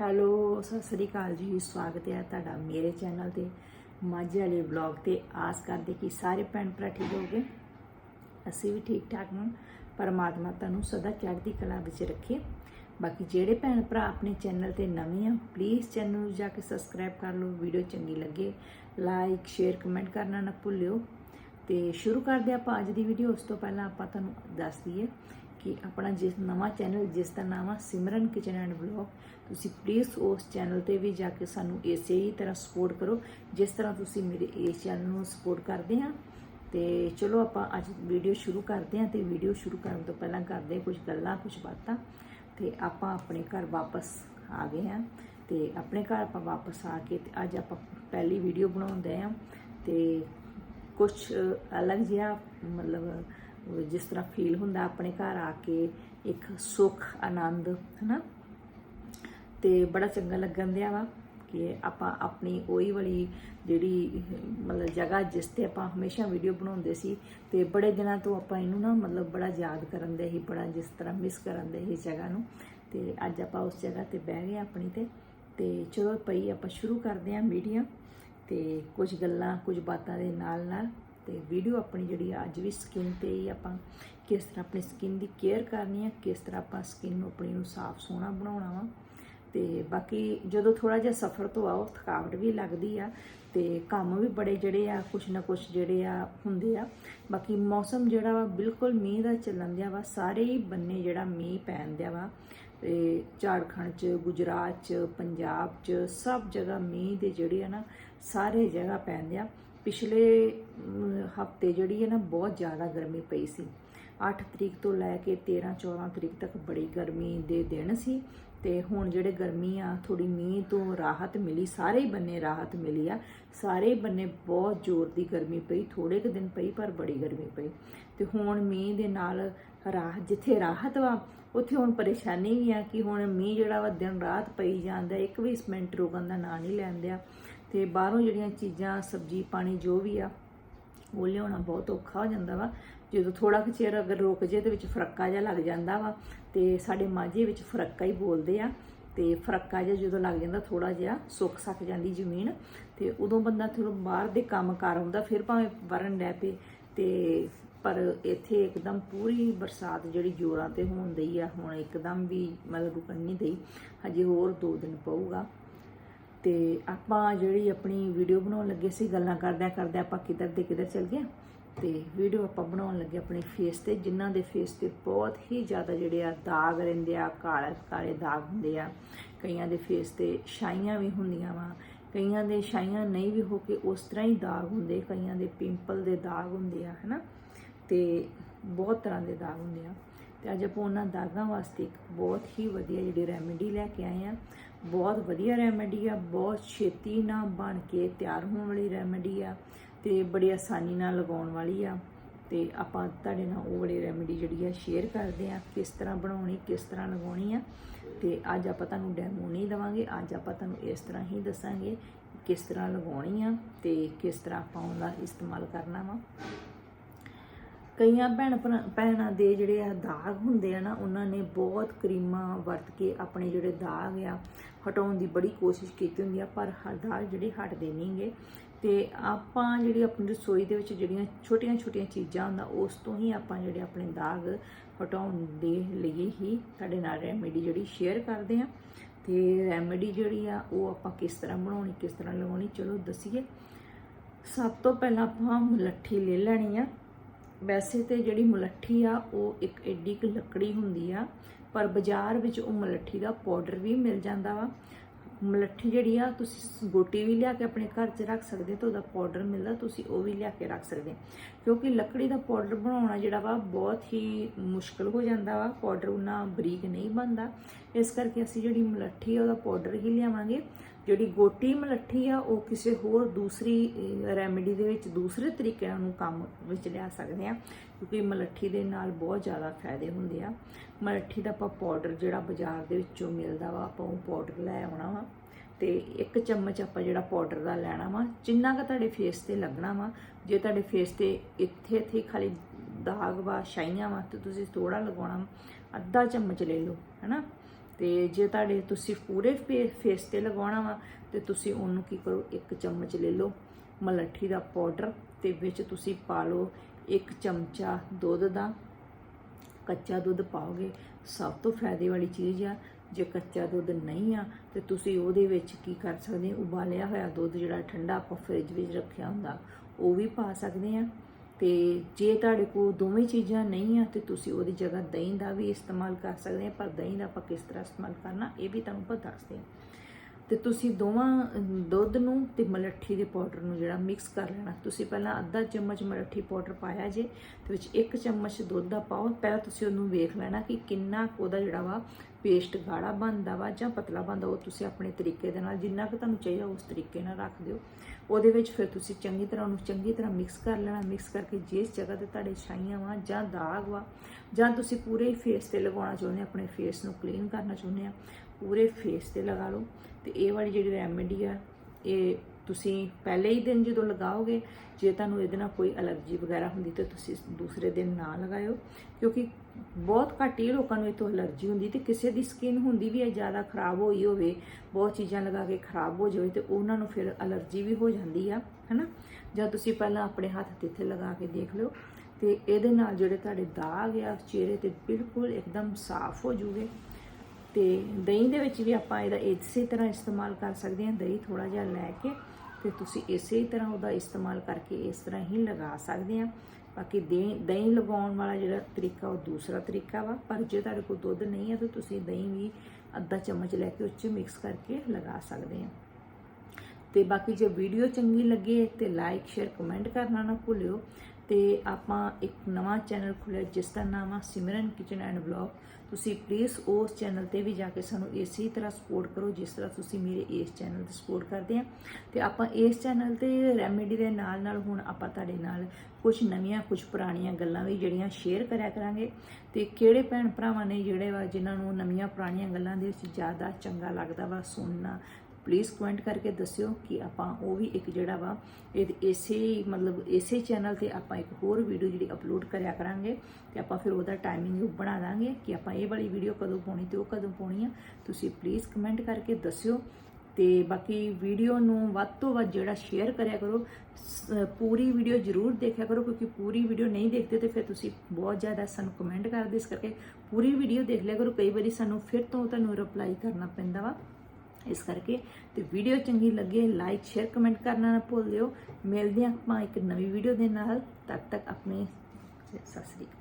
Hello, Sat Sri ਅਕਾਲ ਜੀ। ਸਵਾਗਤ ਹੈ ਤੁਹਾਡਾ ਮੇਰੇ ਚੈਨਲ ਤੇ, ਮਾਝੇ ਵਾਲੇ ਵਲੌਗ ਤੇ। ਆਸ ਕਰਦੇ ਕਿ ਸਾਰੇ ਭੈਣ ਭਰਾ ਠੀਕ ਹੋਗੇ ਅਸੀਂ ਵੀ ਠੀਕ ਠਾਕ ਹਾਂ। ਪਰਮਾਤਮਾ ਤੁਹਾਨੂੰ ਸਦਾ ਚੜ੍ਹਦੀ ਕਲਾ ਵਿੱਚ ਰੱਖੇ। ਬਾਕੀ ਜਿਹੜੇ ਭੈਣ ਭਰਾ ਆਪਣੇ ਚੈਨਲ ਤੇ ਨਵੇਂ ਆ ਪਲੀਜ਼ ਚੈਨਲ ਨੂੰ ਜਾ ਕੇ ਸਬਸਕ੍ਰਾਈਬ ਕਰ ਲਓ। ਵੀਡੀਓ ਚੰਗੀ ਲੱਗੇ ਲਾਈਕ ਸ਼ੇਅਰ ਕਮੈਂਟ ਕਰਨਾ ਨਾ ਭੁੱਲਿਓ। ਤੇ ਸ਼ੁਰੂ ਕਰਦੇ ਆਪਾਂ ਅੱਜ ਦੀ ਵੀਡੀਓ ਉਸ ਤੋਂ ਪਹਿਲਾਂ ਆਪਾਂ ਤੁਹਾਨੂੰ ਦੱਸ ਦਈਏ ਕਿ ਆਪਣਾ ਜਿਸ ਨਵਾਂ ਚੈਨਲ, ਜਿਸ ਦਾ ਨਾਮ ਆ ਸਿਮਰਨ ਕਿਚਨ ਐਂਡ ਵਲੌਗ, ਤੁਸੀਂ ਪਲੀਜ਼ ਉਸ ਚੈਨਲ ਤੇ ਵੀ ਜਾ ਕੇ ਸਾਨੂੰ ਇਸੇ ਹੀ ਤਰ੍ਹਾਂ ਸਪੋਰਟ ਕਰੋ, ਜਿਸ ਤਰ੍ਹਾਂ ਤੁਸੀਂ ਮੇਰੇ ਇਸ ਚੈਨਲ ਨੂੰ ਸਪੋਰਟ ਕਰਦੇ ਆ। ਤੇ ਚਲੋ ਆਪਾਂ ਅੱਜ ਵੀਡੀਓ ਸ਼ੁਰੂ ਕਰਦੇ ਹਾਂ ਤੇ ਵੀਡੀਓ ਸ਼ੁਰੂ ਕਰਨ ਤੋਂ ਪਹਿਲਾਂ ਕਰਦੇ ਹਾਂ ਕੁਝ ਗੱਲਾਂ, ਕੁਝ ਬਾਤਾਂ। ਤੇ ਆਪਾਂ ਆਪਣੇ ਘਰ ਵਾਪਸ ਆ ਗਏ ਹਾਂ ਤੇ ਆਪਣੇ ਘਰ ਆਪਾਂ ਵਾਪਸ ਆ ਕੇ ਤੇ ਅੱਜ ਆਪਾਂ ਪਹਿਲੀ ਵੀਡੀਓ ਬਣਾਉਂਦੇ ਆ। ਤੇ ਕੁਝ ਅਲੱਗ ਜਿਹਾ ਮਤਲਬ ਜਿਸ ਤਰ੍ਹਾਂ ਫੀਲ ਹੁੰਦਾ ਆਪਣੇ ਘਰ ਆ ਕੇ ਇੱਕ ਸੁੱਖ, ਆਨੰਦ, ਹਨਾ? ਤੇ ਬੜਾ ਚੰਗਾ ਲੱਗਣ ਦਿਆ ਵਾ ਕਿ ਆਪਾਂ ਆਪਣੀ ਉਹੀ ਵਾਲੀ ਜਿਹੜੀ, ਮਤਲਬ ਜਗ੍ਹਾ ਜਿਸ ਤੇ ਆਪਾਂ ਹਮੇਸ਼ਾ ਵੀਡੀਓ ਬਣਾਉਂਦੇ ਸੀ ਤੇ ਬੜੇ ਦਿਨਾਂ ਤੋਂ ਆਪਾਂ ਇਹਨੂੰ ਨਾ, ਮਤਲਬ ਬੜਾ ਯਾਦ ਕਰਨ ਦੇ ਸੀ, ਬੜਾ ਜਿਸ ਤਰ੍ਹਾਂ ਮਿਸ ਕਰਨ ਦੇ ਸੀ ਜਗ੍ਹਾ ਨੂੰ। ਤੇ ਅੱਜ ਆਪਾਂ ਉਸ ਜਗ੍ਹਾ ਤੇ ਬਹਿ ਗਏ ਆਪਣੀ ਤੇ ਤੇ ਚਲੋ ਪਈ ਆਪਾਂ ਸ਼ੁਰੂ ਕਰਦੇ ਹਾਂ ਵੀਡੀਓ ਤੇ ਕੁਝ ਗੱਲਾਂ, ਕੁਝ ਬਾਤਾਂ ਦੇ ਨਾਲ ਨਾਲ ਤੇ ਵੀਡੀਓ ਆਪਣੀ ਜਿਹੜੀ ਆ ਅੱਜ ਵੀ ਸਕਿਨ ਤੇ ਹੀ ਆਪਾਂ ਕਿਸ ਤਰ੍ਹਾਂ ਆਪਣੀ ਸਕਿਨ ਦੀ ਕੇਅਰ ਕਰਨੀ ਹੈ ਕਿਸ ਤਰ੍ਹਾਂ ਆਪਾਂ ਸਕਿਨ ਨੂੰ ਆਪਣੀ ਨੂੰ ਸਾਫ਼ ਸੋਹਣਾ ਬਣਾਉਣਾ ਵਾ। ਤੇ ਬਾਕੀ ਜਦੋਂ ਥੋੜਾ ਜਿਹਾ ਸਫ਼ਰ ਤੋਂ ਆਓ, ਥਕਾਵਟ ਵੀ ਲੱਗਦੀ ਆ ਤੇ ਕੰਮ ਵੀ ਬੜੇ ਜਿਹੜੇ ਆ, ਕੁਛ ਨਾ ਕੁਛ ਜਿਹੜੇ ਆ ਹੁੰਦੇ ਆ। ਬਾਕੀ ਮੌਸਮ ਜਿਹੜਾ ਵਾ, ਬਿਲਕੁਲ ਮੀਂਹ ਦਾ ਚੱਲਣ ਦਿਆ ਵਾ, ਸਾਰੇ ਹੀ ਬੰਨੇ ਜਿਹੜਾ ਮੀਂਹ ਪੈਣ ਦਿਆ ਵਾ। ਤੇ ਝਾਰਖੰਡ ਚ, ਗੁਜਰਾਤ ਚ, ਪੰਜਾਬ ਚ, ਸਭ ਜਗ੍ਹਾ ਮੀਂਹ ਦੇ ਜਿਹੜੇ ਆ ਨਾ, ਸਾਰੇ ਜਗ੍ਹਾ ਪੈਂਦੇ ਆ ਪਿਛਲੇ ਹਫ਼ਤੇ ਜਿਹੜੀ ਹੈ ਨਾ ਬਹੁਤ ਜ਼ਿਆਦਾ ਗਰਮੀ ਪਈ ਸੀ। 8 ਤਰੀਕ ਤੋਂ ਲੈ ਕੇ 13 14 ਤਰੀਕ ਤੱਕ ਬੜੀ ਗਰਮੀ ਦੇ ਦਿਨ ਸੀ ਤੇ ਹੁਣ ਜਿਹੜੇ ਗਰਮੀ ਆ ਥੋੜੀ ਮੀਂਹ ਤੋਂ ਰਾਹਤ ਮਿਲੀ, ਸਾਰੇ ਹੀ ਬੰਨੇ ਰਾਹਤ ਮਿਲੀ ਆ। ਸਾਰੇ ਬੰਨੇ ਬਹੁਤ ਜ਼ੋਰ ਦੀ ਗਰਮੀ ਪਈ ਥੋੜੇ ਕੁ ਦਿਨ ਪਈ ਪਰ ਬੜੀ ਗਰਮੀ ਪਈ। ਤੇ ਹੁਣ ਮੀਂਹ ਦੇ ਨਾਲ ਰਾਹਤ ਜਿੱਥੇ ਰਾਹਤ ਵਾ, ਉੱਥੇ ਹੁਣ ਪਰੇਸ਼ਾਨੀ ਵੀ ਆ ਕਿ ਹੁਣ ਮੀਂਹ ਜਿਹੜਾ ਵਾ ਦਿਨ ਰਾਤ ਪਈ ਜਾਂਦਾ, ਇੱਕ ਵੀ ਮਿੰਟ ਰੁਕਣ ਦਾ ਨਾਂ ਨਹੀਂ ਲੈਂਦਿਆ ਤੇ ਬਾਹਰੋਂ ਜਿਹੜੀਆਂ ਚੀਜ਼ਾਂ, ਸਬਜ਼ੀ, ਪਾਣੀ, ਜੋ ਵੀ ਆ, ਉਹ ਲਿਆਉਣਾ ਬਹੁਤ ਔਖਾ ਹੋ ਜਾਂਦਾ ਵਾ। ਜਦੋਂ ਥੋੜਾ ਕੁ ਚਿਰ ਅਗਰ ਰੁਕ ਜੇ, ਤੇ ਵਿੱਚ ਫਰੱਕਾ ਜਿਹਾ ਲੱਗ ਜਾਂਦਾ ਵਾ। ਤੇ ਸਾਡੇ ਮਾਝੇ ਵਿੱਚ ਫਰੱਕਾ ਹੀ ਬੋਲਦੇ ਆ। ਤੇ ਫਰੱਕਾ ਜਿਹਾ ਜਦੋਂ ਲੱਗ ਜਾਂਦਾ ਥੋੜਾ ਜਿਹਾ ਸੁੱਕ ਸੱਕ ਜਾਂਦੀ ਜ਼ਮੀਨ। ਤੇ ਉਦੋਂ ਬੰਦਾ ਥੋੜਾ ਬਾਹਰ ਦੇ ਕੰਮ ਕਰ ਹੁੰਦਾ ਫਿਰ ਭਾਵੇਂ ਵਰਨ ਲੈ ਪਏ। ਤੇ ਪਰ ਇੱਥੇ ਇੱਕਦਮ ਪੂਰੀ ਬਰਸਾਤ ਜਿਹੜੀ ਜੋਰਾਂ ਤੇ ਹੋਣ ਦਈ ਆ, ਹੁਣ ਇੱਕਦਮ ਵੀ ਮਤਲਬ ਰੁਕਣ ਨਹੀਂ ਦਈ ਹਜੇ ਹੋਰ 2 ਦਿਨ ਪਊਗਾ। ਤੇ ਆਪਾਂ ਜਿਹੜੀ ਆਪਣੀ ਵੀਡੀਓ ਬਣਾਉਣ ਲੱਗੇ ਸੀ, ਗੱਲਾਂ ਕਰਦਿਆਂ ਕਰਦਿਆਂ ਆਪਾਂ ਕਿੱਧਰ ਦੇ ਕਿੱਧਰ ਚੱਲ ਗਏ ਤੇ ਵੀਡੀਓ ਆਪਾਂ ਬਣਾਉਣ ਲੱਗੇ ਆਪਣੇ ਫੇਸ ਤੇ, ਜਿਨ੍ਹਾਂ ਦੇ ਫੇਸ ਤੇ ਬਹੁਤ ਹੀ ਜ਼ਿਆਦਾ ਜਿਹੜੇ ਆ ਦਾਗ ਰਹਿੰਦੇ ਆ, ਕਾਲੇ ਕਾਲੇ ਦਾਗ ਹੁੰਦੇ ਆ। ਕਈਆਂ ਦੇ ਫੇਸ ਤੇ ਛਾਈਆਂ ਵੀ ਹੁੰਦੀਆਂ ਵਾ, ਕਈਆਂ ਦੇ ਛਾਈਆਂ ਨਹੀਂ ਵੀ ਹੋ ਕੇ ਉਸ ਤਰ੍ਹਾਂ ਹੀ ਦਾਗ ਹੁੰਦੇ, ਕਈਆਂ ਦੇ ਪਿੰਪਲ ਦੇ ਦਾਗ ਹੁੰਦੇ ਆ, ਹਨਾ? ਤੇ ਬਹੁਤ ਤਰ੍ਹਾਂ ਦੇ ਦਾਗ ਹੁੰਦੇ ਆ। ਤੇ ਅੱਜ ਆਪਾਂ ਉਹਨਾਂ ਦਾਗਾਂ ਵਾਸਤੇ ਇੱਕ ਬਹੁਤ ਹੀ ਵਧੀਆ ਜਿਹੜੀ ਰੈਮੇਡੀ ਲੈ ਕੇ ਆਏ ਆ ਬਹੁਤ ਵਧੀਆ ਰੈਮੇਡੀ ਆ, ਬਹੁਤ ਛੇਤੀ ਨਾਲ ਬਣ ਕੇ ਤਿਆਰ ਹੋਣ ਵਾਲੀ ਰੈਮੇਡੀ ਆ ਤੇ ਬੜੀ ਆਸਾਨੀ ਨਾਲ ਲਗਾਉਣ ਵਾਲੀ ਆ। ਤੇ ਆਪਾਂ ਤੁਹਾਡੇ ਨਾਲ ਉਹ ਵਾਲੀ ਰੈਮੇਡੀ ਜਿਹੜੀ ਆ ਸ਼ੇਅਰ ਕਰਦੇ ਆ ਕਿਸ ਤਰ੍ਹਾਂ ਬਣਾਉਣੀ, ਕਿਸ ਤਰ੍ਹਾਂ ਲਗਾਉਣੀ ਆ। ਤੇ ਅੱਜ ਆਪਾਂ ਤੁਹਾਨੂੰ ਡੈਮੋ ਨਹੀਂ ਦਵਾਂਗੇ, ਅੱਜ ਆਪਾਂ ਤੁਹਾਨੂੰ ਇਸ ਤਰ੍ਹਾਂ ਹੀ ਦੱਸਾਂਗੇ ਕਿਸ ਤਰ੍ਹਾਂ ਲਗਾਉਣੀ ਆ ਤੇ ਕਿਸ ਤਰ੍ਹਾਂ ਆਪਾਂ ਉਹਦਾ ਇਸਤੇਮਾਲ ਕਰਨਾ ਵਾ। ਕਈਆਂ ਭੈਣ ਭਰਾ- ਭੈਣਾਂ ਦੇ ਜਿਹੜੇ ਆ ਦਾਗ ਹੁੰਦੇ ਆ ਨਾ, ਉਹਨਾਂ ਨੇ ਬਹੁਤ ਕਰੀਮਾਂ ਵਰਤ ਕੇ ਆਪਣੇ ਜਿਹੜੇ ਦਾਗ ਆ, ਹਟਾਉਣ ਦੀ ਬੜੀ ਕੋਸ਼ਿਸ਼ ਕੀਤੀ ਹੁੰਦੀ ਆ, ਪਰ ਹ- ਦਾਗ ਜਿਹੜੇ ਹਟਦੇ ਨਹੀਂਗੇ ਤੇ ਆਪਾਂ ਜਿਹੜੀ ਆਪਣੀ ਰਸੋਈ ਦੇ ਵਿੱਚ ਜਿਹੜੀਆਂ ਛੋਟੀਆਂ-ਛੋਟੀਆਂ ਚੀਜ਼ਾਂ ਹੁੰਦਾ, ਉਸ ਤੋਂ ਹੀ ਆਪਾਂ ਜਿਹੜੇ ਆਪਣੇ ਦਾਗ ਹਟਾਉਣ ਦੇ ਲਈ ਹੀ ਤੁਹਾਡੇ ਨਾਲ ਰੈਮੇਡੀ ਜਿਹੜੀ ਸ਼ੇਅਰ ਕਰਦੇ ਆ। ਤੇ ਰੈਮੇਡੀ ਜਿਹੜੀ ਆ, ਉਹ ਆਪਾਂ ਕਿਸ ਤਰ੍ਹਾਂ ਬਣਾਉਣੀ, ਕਿਸ ਤਰ੍ਹਾਂ ਲਗਾਉਣੀ, ਚਲੋ ਦੱਸੀਏ। ਸਭ ਤੋਂ ਪਹਿਲਾਂ ਆਪਾਂ ਮਲੱਠੀ ਲੈ ਲੈਣੀ ਆ। ਵੈਸੇ ਤੇ ਜਿਹੜੀ ਮੁਲੱਠੀ ਆ, ਉਹ ਇੱਕ ਐਡੀ ਕੁ ਲੱਕੜੀ ਹੁੰਦੀ ਆ, ਪਰ ਬਾਜ਼ਾਰ ਵਿੱਚ ਉਹ ਮੁਲੱਠੀ ਦਾ ਪਾਊਡਰ ਵੀ ਮਿਲ ਜਾਂਦਾ ਵਾ। ਮਲੱਠੀ ਜਿਹੜੀ ਆ, ਤੁਸੀਂ ਗੋਟੀ ਵੀ ਲਿਆ ਕੇ ਆਪਣੇ ਘਰ 'ਚ ਰੱਖ ਸਕਦੇ ਤੇ ਉਹਦਾ ਪਾਊਡਰ ਮਿਲਦਾ, ਤੁਸੀਂ ਉਹ ਵੀ ਲਿਆ ਕੇ ਰੱਖ ਸਕਦੇ ਕਿਉਂਕਿ ਲੱਕੜੀ ਦਾ ਪਾਊਡਰ ਬਣਾਉਣਾ ਜਿਹੜਾ ਵਾ, ਬਹੁਤ ਹੀ ਮੁਸ਼ਕਲ ਹੋ ਜਾਂਦਾ ਵਾ, ਪਾਊਡਰ ਉਹਨਾਂ ਬਰੀਕ ਨਹੀਂ ਬਣਦਾ। ਇਸ ਕਰਕੇ ਅਸੀਂ ਜਿਹੜੀ ਮਲੱਠੀ ਆ, ਉਹਦਾ ਪਾਊਡਰ ਹੀ ਲਿਆਵਾਂਗੇ। ਜਿਹੜੀ ਗੋਟੀ ਮਲੱਠੀ ਆ ਉਹ ਕਿਸੇ ਹੋਰ ਦੂਸਰੀ ਰੈਮੇਡੀ ਦੇ ਵਿੱਚ ਦੂਸਰੇ ਤਰੀਕਿਆਂ ਨੂੰ ਕੰਮ ਵਿੱਚ ਲਿਆ ਸਕਦੇ ਆ ਕਿਉਂਕਿ ਮਲੱਠੀ ਦੇ ਨਾਲ ਬਹੁਤ ਜ਼ਿਆਦਾ ਫਾਇਦੇ ਹੁੰਦੇ ਆ। ਮਲੱਠੀ ਦਾ ਆਪਾਂ ਪਾਊਡਰ ਜਿਹੜਾ ਬਾਜ਼ਾਰ ਦੇ ਵਿੱਚੋਂ ਮਿਲਦਾ ਵਾ ਆਪਾਂ ਉਹ ਪਾਊਡਰ ਲੈ ਆਉਣਾ ਵਾ। ਤੇ ਇੱਕ ਚਮਚ ਆਪਾਂ ਜਿਹੜਾ ਪਾਊਡਰ ਦਾ ਲੈਣਾ ਵਾ ਜਿੰਨਾ ਕੁ ਤੁਹਾਡੇ ਫੇਸ ਤੇ ਲੱਗਣਾ ਵਾ ਜੇ ਤੁਹਾਡੇ ਫੇਸ ਤੇ ਇੱਥੇ ਇੱਥੇ ਖਾਲੀ ਦਾਗ ਵਾ ਛਾਈਆਂ ਵਾ ਤੇ ਤੁਸੀਂ ਥੋੜਾ ਲਗਾਉਣਾ ਵਾ, ਅੱਧਾ ਚਮਚ ਲੈ ਲਓ ਹੈਨਾ? ਤੇ ਜੇ ਤੁਹਾਡੇ ਤੁਸੀਂ ਪੂਰੇ ਫੇਸ ਤੇ ਲਗਾਉਣਾ ਵਾ, ਤੇ ਤੁਸੀਂ ਉਹਨੂੰ ਕੀ ਕਰੋ, ਇੱਕ ਚਮਚ ਲੈ ਲਓ ਮਲੱਠੀ ਦਾ ਪਾਊਡਰ ਤੇ ਵਿੱਚ ਤੁਸੀਂ ਪਾ ਲਓ ਇੱਕ ਚਮਚਾ ਦੁੱਧ ਦਾ। ਕੱਚਾ ਦੁੱਧ ਪਾਓਗੇ, ਸਭ ਤੋਂ ਫਾਇਦੇ ਵਾਲੀ ਚੀਜ਼ ਆ, ਜੇ ਕੱਚਾ ਦੁੱਧ ਨਹੀਂ ਆ, ਤੇ ਤੁਸੀਂ ਉਹਦੇ ਵਿੱਚ ਕੀ ਕਰ ਸਕਦੇ ਉਬਾਲਿਆ ਹੋਇਆ ਦੁੱਧ ਜਿਹੜਾ ਠੰਡਾ ਆਪਾਂ ਫ੍ਰਿਜ ਵਿੱਚ ਰੱਖਿਆ ਹੁੰਦਾ, ਉਹ ਵੀ ਪਾ ਸਕਦੇ ਆ। ਤੇ ਜੇ ਤੁਹਾਡੇ ਕੋਲ ਦੋਵੇਂ ਚੀਜ਼ਾਂ ਨਹੀਂ ਆ, ਤੇ ਤੁਸੀਂ ਉਹਦੀ ਜਗ੍ਹਾ ਦਹੀਂ ਦਾ ਵੀ ਇਸਤੇਮਾਲ ਕਰ ਸਕਦੇ ਆ, ਪਰ ਦਹੀਂ ਦਾ ਆਪਾਂ ਕਿਸ ਤਰ੍ਹਾਂ ਇਸਤੇਮਾਲ ਕਰਨਾ, ਇਹ ਵੀ ਤੁਹਾਨੂੰ ਆਪਾਂ ਦੱਸਦੇ ਆ। ਤੇ ਤੁਸੀਂ ਦੋਵਾਂ, ਦੁੱਧ ਨੂੰ ਤੇ ਮਲੱਠੀ ਦੇ ਪਾਊਡਰ ਨੂੰ ਜਿਹੜਾ ਮਿਕਸ ਕਰ ਲੈਣਾ। ਤੁਸੀਂ ਪਹਿਲਾਂ ਅੱਧਾ ਚਮਚ ਮਲੱਠੀ ਪਾਊਡਰ ਪਾਇਆ ਜੇ, ਤੇ ਵਿੱਚ ਇੱਕ ਚਮਚ ਦੁੱਧ ਦਾ ਪਾਓ। ਪਹਿਲਾਂ ਤੁਸੀਂ ਉਹਨੂੰ ਵੇਖ ਲੈਣਾ ਕਿ ਕਿੰਨਾ ਕੁ ਉਹਦਾ ਜਿਹੜਾ ਵਾ ਪੇਸਟ ਗਾੜਾ ਬਣਦਾ ਵਾ ਜਾਂ ਪਤਲਾ ਬਣਦਾ, ਉਹ ਤੁਸੀਂ ਆਪਣੇ ਤਰੀਕੇ ਦੇ ਨਾਲ ਜਿੰਨਾ ਕੁ ਤੁਹਾਨੂੰ ਚਾਹੀਦਾ ਉਸ ਤਰੀਕੇ ਨਾਲ ਰੱਖ ਦਿਓ। ਉਹਦੇ ਵਿੱਚ ਫਿਰ ਤੁਸੀਂ ਚੰਗੀ ਤਰ੍ਹਾਂ ਉਹਨੂੰ ਚੰਗੀ ਤਰ੍ਹਾਂ ਮਿਕਸ ਕਰ ਲੈਣਾ ਮਿਕਸ ਕਰਕੇ ਜਿਸ ਜਗ੍ਹਾ ਤੇ ਤੁਹਾਡੇ ਛਾਈਆਂ ਵਾ ਜਾਂ ਦਾਗ ਵਾ ਜਾਂ ਤੁਸੀਂ ਪੂਰੇ ਫੇਸ ਤੇ ਲਗਾਉਣਾ ਚਾਹੁੰਦੇ ਆਪਣੇ ਫੇਸ ਨੂੰ ਕਲੀਨ ਕਰਨਾ ਚਾਹੁੰਦੇ ਆ ਪੂਰੇ ਫੇਸ ਤੇ ਲਗਾ ਲਓ। ਤੇ ਇਹ ਵਾਲੀ ਜਿਹੜੀ ਰੈਮੇਡੀ ਆ, ਇਹ ਤੁਸੀਂ ਪਹਿਲੇ ਹੀ ਦਿਨ ਜਦੋਂ ਲਗਾਓਗੇ, ਜੇ ਤੁਹਾਨੂੰ ਇਹਦੇ ਨਾਲ ਕੋਈ ਅਲਰਜੀ ਵਗੈਰਾ ਹੁੰਦੀ ਤਾਂ ਤੁਸੀਂ ਦੂਸਰੇ ਦਿਨ ਨਾ ਲਗਾਇਓ, ਕਿਉਂਕਿ ਬਹੁਤ ਘੱਟ ਹੀ ਲੋਕਾਂ ਨੂੰ ਇਹ ਤੋਂ ਅਲਰਜੀ ਹੁੰਦੀ ਤੇ ਕਿਸੇ ਦੀ ਸਕਿਨ ਹੁੰਦੀ ਵੀ ਹੈ ਜ਼ਿਆਦਾ ਖਰਾਬ ਹੋਈ ਹੋਵੇ, ਬਹੁਤ ਚੀਜ਼ਾਂ ਲਗਾ ਕੇ ਖਰਾਬ ਹੋ ਜਾਵੇ ਤੇ ਉਹਨਾਂ ਨੂੰ ਫਿਰ ਅਲਰਜੀ ਵੀ ਹੋ ਜਾਂਦੀ ਆ, ਹੈਨਾ? ਜਾਂ ਤੁਸੀਂ ਪਹਿਲਾਂ ਆਪਣੇ ਹੱਥ ਤੇ ਇੱਥੇ ਲਗਾ ਕੇ ਦੇਖ ਲਿਓ ਤੇ ਇਹਦੇ ਨਾਲ ਜਿਹੜੇ ਤੁਹਾਡੇ ਦਾਗ ਆ, ਚਿਹਰੇ ਤੇ ਬਿਲਕੁਲ ਇੱਕਦਮ ਸਾਫ਼ ਹੋ ਜੂਗੇ। ਤੇ ਦਹੀਂ ਦੇ ਵਿੱਚ ਵੀ ਆਪਾਂ ਇਹਦਾ ਇਸੇ ਤਰ੍ਹਾਂ ਇਸਤੇਮਾਲ ਕਰ ਸਕਦੇ ਹਾਂ, ਦਹੀਂ ਥੋੜਾ ਜਿਹਾ ਲੈ ਕੇ ਤੇ ਤੁਸੀਂ ਇਸੇ ਤਰ੍ਹਾਂ ਉਹਦਾ ਇਸਤੇਮਾਲ ਕਰਕੇ ਇਸ ਤਰ੍ਹਾਂ ਹੀ ਲਗਾ ਸਕਦੇ ਹਾਂ। ਬਾਕੀ ਦਹੀਂ ਦਹੀਂ ਲਗਾਉਣ ਵਾਲਾ ਜਿਹੜਾ ਤਰੀਕਾ ਉਹ ਦੂਸਰਾ ਤਰੀਕਾ ਵਾ, ਪਰ ਜੇ ਤੁਹਾਡੇ ਕੋਲ ਦੁੱਧ ਨਹੀਂ ਹੈ ਤਾਂ ਤੁਸੀਂ ਦਹੀਂ ਵੀ ਅੱਧਾ ਚਮਚ ਲੈ ਕੇ ਉਸ 'ਚ ਮਿਕਸ ਕਰਕੇ ਲਗਾ ਸਕਦੇ ਹਾਂ ਤੇ ਬਾਕੀ ਜੇ ਵੀਡੀਓ ਚੰਗੀ ਲੱਗੇ ਤੇ ਲਾਈਕ ਸ਼ੇਅਰ ਕਮੈਂਟ ਕਰਨਾ ਨਾ ਭੁੱਲਿਓ। ਤੇ ਆਪਾਂ ਇੱਕ ਨਵਾਂ ਚੈਨਲ ਖੋਲ੍ਹਿਆ ਜਿਸ ਦਾ ਨਾਮ ਆ ਸਿਮਰਨ ਕਿਚਨ ਐਂਡ ਵਲੌਗ। ਤੁਸੀਂ ਪਲੀਜ਼ ਉਸ ਚੈਨਲ ਤੇ ਵੀ ਜਾ ਕੇ ਸਾਨੂੰ ਇਸੇ ਤਰ੍ਹਾਂ ਸਪੋਰਟ ਕਰੋ, ਜਿਸ ਤਰ੍ਹਾਂ ਤੁਸੀਂ ਮੇਰੇ ਇਸ ਚੈਨਲ ਤੇ ਸਪੋਰਟ ਕਰਦੇ ਆ। ਤੇ ਆਪਾਂ ਇਸ ਚੈਨਲ ਤੇ ਰੈਮੇਡੀ ਦੇ ਨਾਲ ਨਾਲ ਹੁਣ ਆਪਾਂ ਤੁਹਾਡੇ ਨਾਲ ਕੁਝ ਨਵੀਆਂ ਕੁਝ ਪੁਰਾਣੀਆਂ ਗੱਲਾਂ ਵੀ ਜਿਹੜੀਆਂ ਸ਼ੇਅਰ ਕਰਿਆ ਕਰਾਂਗੇ। ਤੇ ਕਿਹੜੇ ਭੈਣ ਭਰਾਵਾਂ ਨੇ ਜਿਹੜੇ ਵਾ ਜਿਨ੍ਹਾਂ ਨੂੰ ਨਵੀਆਂ ਪੁਰਾਣੀਆਂ ਗੱਲਾਂ ਦੇ ਵਿੱਚ ਜ਼ਿਆਦਾ ਚੰਗਾ ਲੱਗਦਾ ਵਾ ਸੁਣਨਾ ਪਲੀਜ਼ ਕਮੈਂਟ ਕਰਕੇ ਦੱਸਿਓ ਕਿ ਆਪਾਂ ਉਹ ਵੀ ਇੱਕ ਜਿਹੜਾ ਵਾ ਇਹ ਇਸੇ ਮਤਲਬ ਇਸੇ ਚੈਨਲ ਤੇ ਆਪਾਂ ਇੱਕ ਹੋਰ ਵੀਡੀਓ ਜਿਹੜੀ ਅਪਲੋਡ ਕਰਿਆ ਕਰਾਂਗੇ ਤੇ ਆਪਾਂ ਫਿਰ ਉਹਦਾ ਟਾਈਮਿੰਗ ਬਣਾ ਦਾਂਗੇ ਕਿ ਆਪਾਂ ਇਹ ਵਾਲੀ ਵੀਡੀਓ ਕਦੋਂ ਪਾਉਣੀ ਤੇ ਉਹ ਕਦੋਂ ਪਾਉਣੀ ਆ। ਤੁਸੀਂ ਪਲੀਜ਼ ਕਮੈਂਟ ਕਰਕੇ ਦੱਸਿਓ ਤੇ ਬਾਕੀ ਵੀਡੀਓ ਨੂੰ ਵੱਧ ਤੋਂ ਵੱਧ ਜਿਹੜਾ ਸ਼ੇਅਰ ਕਰਿਆ ਕਰੋ, ਸ- ਪੂਰੀ ਵੀਡੀਓ ਜ਼ਰੂਰ ਦੇਖਿਆ ਕਰੋ ਕਿਉਂਕਿ ਪੂਰੀ ਵੀਡੀਓ ਨਹੀਂ ਦੇਖਦੇ ਤੇ ਫਿਰ ਤੁਸੀਂ ਬਹੁਤ ਜ਼ਿਆਦਾ ਸਾਨੂੰ ਕਮੈਂਟ ਕਰਦੇ, ਇਸ ਕਰਕੇ ਪੂਰੀ ਵੀਡੀਓ ਦੇਖ ਲਿਆ ਕਰੋ। ਕਈ ਵਾਰੀ ਸਾਨੂੰ ਫਿਰ ਤੋਂ ਤੁਹਾਨੂੰ ਰਿਪਲਾਈ ਕਰਨਾ ਪੈਂਦਾ ਵਾ। ਇਸ ਕਰਕੇ ਤੇ ਵੀਡੀਓ ਚੰਗੀ ਲੱਗੇ ਲਾਈਕ ਸ਼ੇਅਰ ਕਮੈਂਟ ਕਰਨਾ ਨਾ ਭੁੱਲ ਦਿਓ ਮਿਲਦੇ ਹਾਂ ਆਪਾਂ ਇੱਕ ਨਵੀਂ ਵੀਡੀਓ ਦੇ ਨਾਲ। ਤਦ ਤੱਕ ਆਪਣੇ ਸਤਿ ਸ੍ਰੀ ਅਕਾਲ।